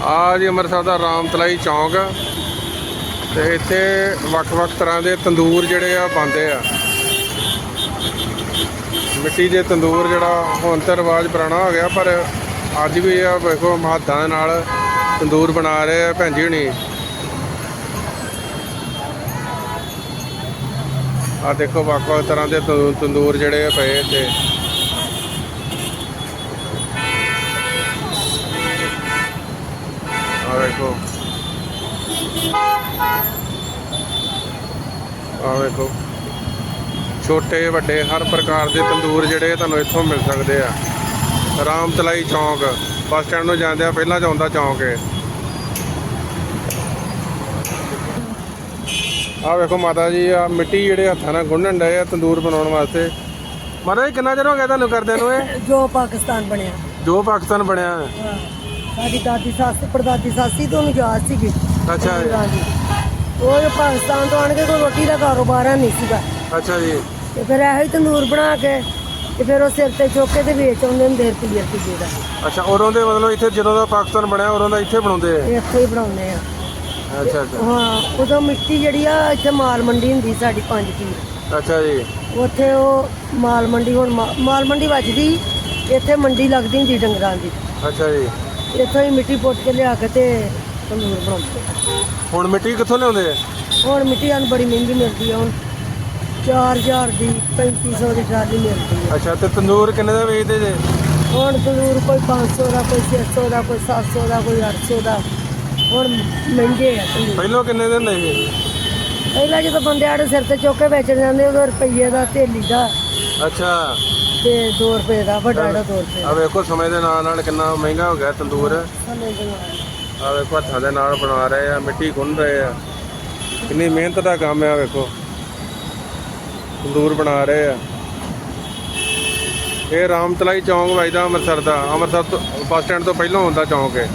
ਆ ਜੀ ਅੰਮ੍ਰਿਤਸਰ ਦਾ ਰਾਮਤਲਾਈ ਚੌਂਕ। ਆ ਤੇ ਇੱਥੇ ਵੱਖ-ਵੱਖ ਤਰ੍ਹਾਂ ਦੇ ਤੰਦੂਰ ਜਿਹੜੇ ਆ ਬੰਦੇ ਆ। ਮਿੱਟੀ ਦੇ ਤੰਦੂਰ ਜਿਹੜਾ ਹੁਣ ਤਾਂ ਰਿਵਾਜ ਪੁਰਾਣਾ ਹੋ ਗਿਆ, ਪਰ ਅੱਜ ਵੀ ਆ ਵੇਖੋ ਮਹਾਤਾਂ ਦੇ ਨਾਲ ਤੰਦੂਰ ਬਣਾ ਰਹੇ ਆ ਭੈਣ ਜੀ ਹੁਣੀ। ਆ ਦੇਖੋ ਵੱਖ-ਵੱਖ ਤਰ੍ਹਾਂ ਦੇ ਤੰਦੂਰ ਜਿਹੜੇ ਆ ਪਏ ਇੱਥੇ। ਵੇਖੋ ਆ ਵੇਖੋ ਛੋਟੇ ਵੱਡੇ ਹਰ ਪ੍ਰਕਾਰ ਦੇ ਤੰਦੂਰ ਜਿਹੜੇ ਤੁਹਾਨੂੰ ਇੱਥੋਂ ਮਿਲ ਸਕਦੇ ਆ। ਰਾਮਤਲਾਈ ਚੌਂਕ ਬੱਸ ਸਟੈਂਡ ਨੂੰ ਜਾਂਦੇ ਆ ਪਹਿਲਾਂ ਜਾਂਦਾ ਚੌਂਕ ਹੈ ਆ ਵੇਖੋ ਮਾਤਾ ਜੀ ਆ ਮਿੱਟੀ ਜਿਹੜੇ ਹੱਥਾਂ ਨਾਲ ਗੁੰਨਣ ਡਏ ਆ ਤੰਦੂਰ ਬਣਾਉਣ ਵਾਸਤੇ। ਮਾਤਾ ਜੀ ਕਿੰਨਾ ਚਿਰ ਹੋ ਗਿਆ ਤੁਹਾਨੂੰ ਕਰਦੇ ਨੂੰ ਇਹ? ਜੋ ਪਾਕਿਸਤਾਨ ਬਣਿਆ। ਜੋ ਪਾਕਿਸਤਾਨ ਬਣਿਆ। ਸਾਡੀ ਦਾਦੀ ਸੱਸ ਪੜਦਾਦੀ ਸਾਸੀ ਤੋਂ ਨੂੰ ਯਾਦ ਸੀਗੀ। ਅੱਛਾ ਜੀ। ਹਾਂਜੀ। ਉਹ ਜੋ ਪਾਕਿਸਤਾਨ ਤੋਂ ਆਣ ਕੇ ਕੋਈ ਰੋਟੀ ਦਾ ਕਾਰੋਬਾਰ ਹੈ ਨਹੀਂ ਸੀਗਾ। ਅੱਛਾ ਜੀ। ਤੇ ਫਿਰ ਇਹੋ ਹੀ ਤੰਦੂਰ ਬਣਾ ਕੇ ਤੇ ਫਿਰ ਉਹ ਸਿਰ ਤੇ ਚੁੱਕ ਕੇ ਤੇ ਵੇਚ ਆਉਂਦੇ ਹੁੰਦੇ ਰੁਪਈਏ ਰੁਪਈਏ ਦਾ। ਅੱਛਾ ਉਦੋਂ ਦੇ ਮਤਲਬ ਇੱਥੇ ਜਦੋਂ ਦਾ ਪਾਕਿਸਤਾਨ ਬਣਿਆ ਉਦੋਂ ਦਾ ਇੱਥੇ ਬਣਾਉਂਦੇ ਇਹ ਇੱਥੇ ਹੀ ਬਣਾਉਂਦੇ ਆ। ਆ ਅੱਛਾ ਅੱਛਾ। ਹਾਂ ਉਦੋਂ ਮਿੱਟੀ ਜਿਹੜੀ ਆ ਇੱਥੇ ਮਾਲ ਮੰਡੀ ਹੁੰਦੀ ਸਾਡੀ ਪੰਜ ਕੀ। ਅੱਛਾ ਜੀ। ਉੱਥੇ ਉਹ ਮਾਲ ਮੰਡੀ ਹੁਣ ਮਾ- ਮਾਲ ਮੰਡੀ ਵੱਜਦੀ ਇੱਥੇ ਮੰਡੀ ਲੱਗਦੀ ਹੁੰਦੀ ਡੰਗਰਾਂ ਦੀ। ਅੱਛਾ ਜੀ। ਇੱਥੋਂ ਹੀ ਮਿੱਟੀ ਪੁੱਟ ਕੇ ਲਿਆ ਕੇ ਤੇ ਤੰਦੂਰ ਬਣਾਉਂਦੇ ਹੁਣ ਮਿੱਟੀ ਕਿੱਥੋਂ ਲਿਆਉਂਦੇ ਆ? ਹੁਣ ਮਿੱਟੀ ਹਨ ਬੜੀ ਮਹਿੰਗੀ ਮਿਲਦੀ ਆ ਹੁਣ 4000 ਦੀ 3500 ਦੀ ਟਰਾਲੀ ਮਿਲਦੀ ਆ। ਅੱਛਾ ਤੇ ਤੰਦੂਰ ਕਿੰਨੇ ਦਾ ਵੇਚਦੇ ਜੇ? ਹੁਣ ਤੰਦੂਰ ਕੋਈ 500 ਦਾ ਕੋਈ 600 ਦਾ ਕੋਈ 700 ਦਾ ਕੋਈ 800 ਦਾ। ਹੁਣ ਮਹਿੰਗੇ ਆ ਤੰਦੂਰ। ਪਹਿਲਾਂ ਕਿੰਨੇ ਦੇ ਹੁੰਦੇ ਸੀ? ਪਹਿਲਾਂ ਜਦੋਂ ਬੰਦੇ ਆੜੇ ਸਿਰ ਤੇ ਚੁੱਕ ਕੇ ਵੇਚਣ ਜਾਂਦੇ ਉਦੋਂ ਰੁਪਈਏ ਦਾ ਥੇਲੀ ਦਾ। ਅੱਛਾ। ਤੇ 2 ਰੁਪਏ ਦਾ ਵੱਡਾ ਜਿਹੜਾ 2 ਰੁਪਏ ਆ ਵੇਖੋ ਸਮੇਂ ਦੇ ਨਾਲ ਨਾਲ ਕਿੰਨਾ ਮਹਿੰਗਾ ਹੋ ਗਿਆ ਤੰਦੂਰ। ਸਮੇਂ ਦੇ ਨਾਲ। ਆ ਵੇਖੋ ਹੱਥਾਂ ਦੇ ਨਾਲ ਬਣਾ ਰਹੇ ਆ ਮਿੱਟੀ ਗੁੰਨ ਰਹੇ ਆ। ਕਿੰਨੀ ਮਿਹਨਤ ਦਾ ਕੰਮ ਆ ਵੇਖੋ। ਤੰਦੂਰ ਬਣਾ ਰਹੇ ਆ। ਇਹ ਰਾਮਤਲਾਈ ਚੌਂਕ ਵੱਜਦਾ ਅੰਮ੍ਰਿਤਸਰ ਦਾ। ਅੰਮ੍ਰਿਤਸਰ ਤੋਂ ਬੱਸ ਸਟੈਂਡ ਤੋਂ ਪਹਿਲਾਂ ਹੁੰਦਾ ਚੌਂਕ ਹੈ